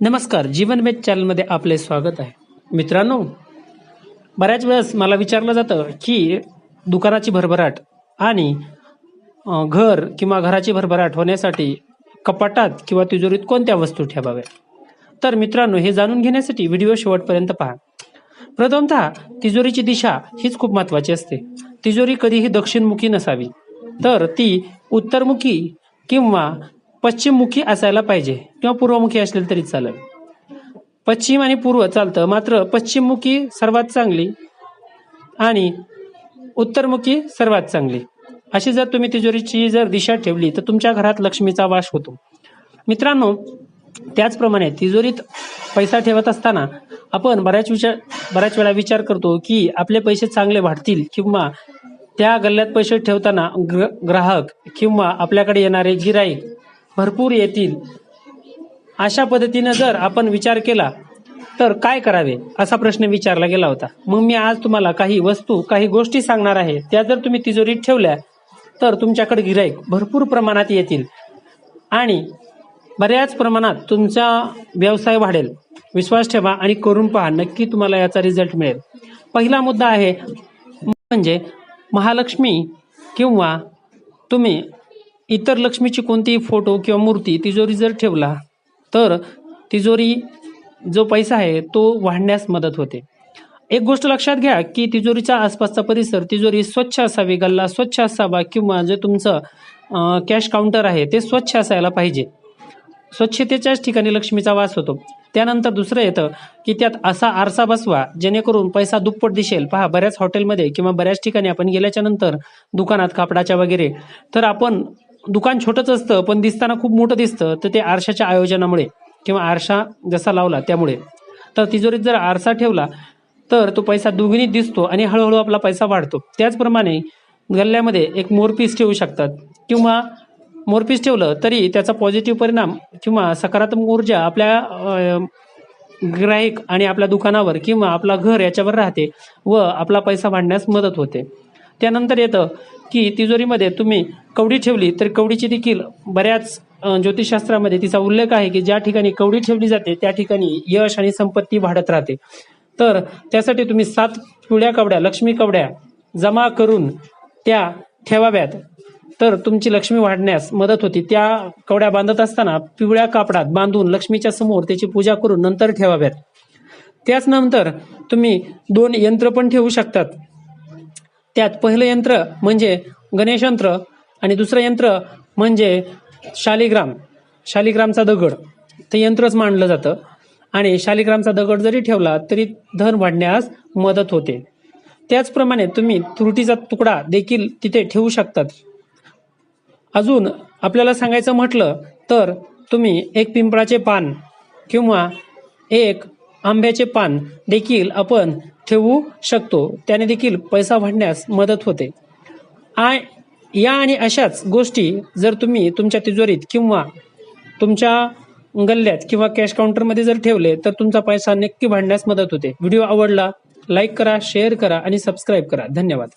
नमस्कार जीवन बेच चॅनलमध्ये आपले स्वागत आहे. मित्रांनो बऱ्याच वेळेस मला विचारलं जातं की दुकानाची भरभराट आणि घर किंवा घराची भरभराट होण्यासाठी कपाटात किंवा तिजोरीत कोणत्या वस्तू ठेवाव्या तर मित्रांनो हे जाणून घेण्यासाठी व्हिडिओ शेवटपर्यंत पहा. प्रथमतः तिजोरीची दिशा हीच खूप महत्त्वाची असते. तिजोरी कधीही दक्षिणमुखी नसावी. तर ती उत्तरमुखी किंवा पश्चिममुखी असायला पाहिजे. किंवा पूर्वमुखी असेल तरी चालेल. पश्चिम आणि पूर्व चालतं. मात्र पश्चिममुखी सर्वात चांगली आणि उत्तरमुखी सर्वात चांगली. अशी जर तुम्ही तिजोरीची जर दिशा ठेवली तर तुमच्या घरात लक्ष्मीचा वास होतो. मित्रांनो त्याचप्रमाणे तिजोरीत पैसा ठेवत असताना आपण बऱ्याच विचार बऱ्याच वेळा विचार करतो की आपले पैसे चांगले वाढतील किंवा त्या गल्ल्यात पैसे ठेवताना ग्र ग्राहक किंवा आपल्याकडे येणारे गिराईक भरपूर येतील. अशा पद्धतीनं जर आपण विचार केला तर काय करावे असा प्रश्न विचारला गेला होता. मग मी आज तुम्हाला काही वस्तू काही गोष्टी सांगणार आहे. त्या जर तुम्ही तिजोरीत ठेवल्या तर तुमच्याकडे गिराईक भरपूर प्रमाणात येतील. आणि बऱ्याच प्रमाणात तुमचा व्यवसाय वाढेल. विश्वास ठेवा आणि करून पहा नक्की तुम्हाला याचा रिझल्ट मिळेल. पहिला मुद्दा आहे म्हणजे महालक्ष्मी किंवा तुम्ही इतर लक्ष्मीची कोणतीही फोटो किंवा मूर्ती तिजोरी जर ठेवला तर तिजोरी जो पैसा आहे तो वाढण्यास मदत होते. एक गोष्ट लक्षात घ्या की तिजोरीच्या आसपासचा परिसर तिजोरी स्वच्छ असावी गल्ला स्वच्छ असावा किंवा जे तुमचं कॅश काउंटर आहे ते स्वच्छ असायला पाहिजे. स्वच्छतेच्याच ठिकाणी लक्ष्मीचा वास होतो. त्यानंतर दुसरं येतं की त्यात असा आरसा बसवा जेणेकरून पैसा दुप्पट दिसेल. पहा बऱ्याच हॉटेलमध्ये किंवा बऱ्याच ठिकाणी आपण गेल्याच्यानंतर दुकानात कापडाच्या वगैरे तर आपण दुकान छोटंच असतं पण दिसताना खूप मोठं दिसतं. तर ते आरशाच्या आयोजनामुळे किंवा आरशा जसा लावला त्यामुळे. तर तिजोरीत जर आरसा ठेवला तर तो पैसा दुगणी दिसतो आणि हळूहळू आपला पैसा वाढतो. त्याचप्रमाणे गल्ल्यामध्ये एक मोरपीस ठेवू शकतात. किंवा मोरपीस ठेवलं तरी त्याचा पॉझिटिव्ह परिणाम किंवा सकारात्मक ऊर्जा आपल्या ग्राहक आणि आपल्या दुकानावर किंवा आपला घर याच्यावर राहते व आपला पैसा वाढण्यास मदत होते. त्यानंतर येतं की तिजोरीमध्ये तुम्ही कवडी ठेवली तर कवडीची देखील बऱ्याच ज्योतिषशास्त्रामध्ये तिचा उल्लेख आहे की ज्या ठिकाणी कवडी ठेवली जाते त्या ठिकाणी यश आणि संपत्ती वाढत राहते. तर त्यासाठी तुम्ही सात पिवळ्या कवड्या लक्ष्मी कवड्या जमा करून त्या ठेवाव्यात. तर तुमची लक्ष्मी वाढण्यास मदत होती. त्या कवड्या बांधत असताना पिवळ्या कापडात बांधून लक्ष्मीच्या समोर त्याची पूजा करून नंतर ठेवाव्यात. त्याच नंतर तुम्ही दोन यंत्र पण ठेवू शकतात. त्यात पहिलं यंत्र म्हणजे गणेश यंत्र आणि दुसरं यंत्र म्हणजे शालिग्राम. शालिग्रामचा दगड. ते यंत्रच मांडलं जातं. आणि शालिग्रामचा दगड जरी ठेवला तरी धन वाढण्यास मदत होते. त्याचप्रमाणे तुम्ही त्रुटीचा तुकडा देखील तिथे ठेवू शकतात. अजून आपल्याला सांगायचं म्हटलं तर तुम्ही एक पिंपळाचे पान किंवा एक आंब्याचे पान देखील आपण ठेवू शकतो. त्याने देखील पैसा वाढण्यास मदत होते. आ या आणि अशाच गोष्टी जर तुम्ही तुमच्या तिजोरीत किंवा तुमच्या गल्ल्यात किंवा कॅश काउंटरमध्ये जर ठेवले तर तुमचा पैसा नक्की वाढण्यास मदत होते. व्हिडिओ आवडला लाईक करा शेअर करा आणि सबस्क्राईब करा. धन्यवाद.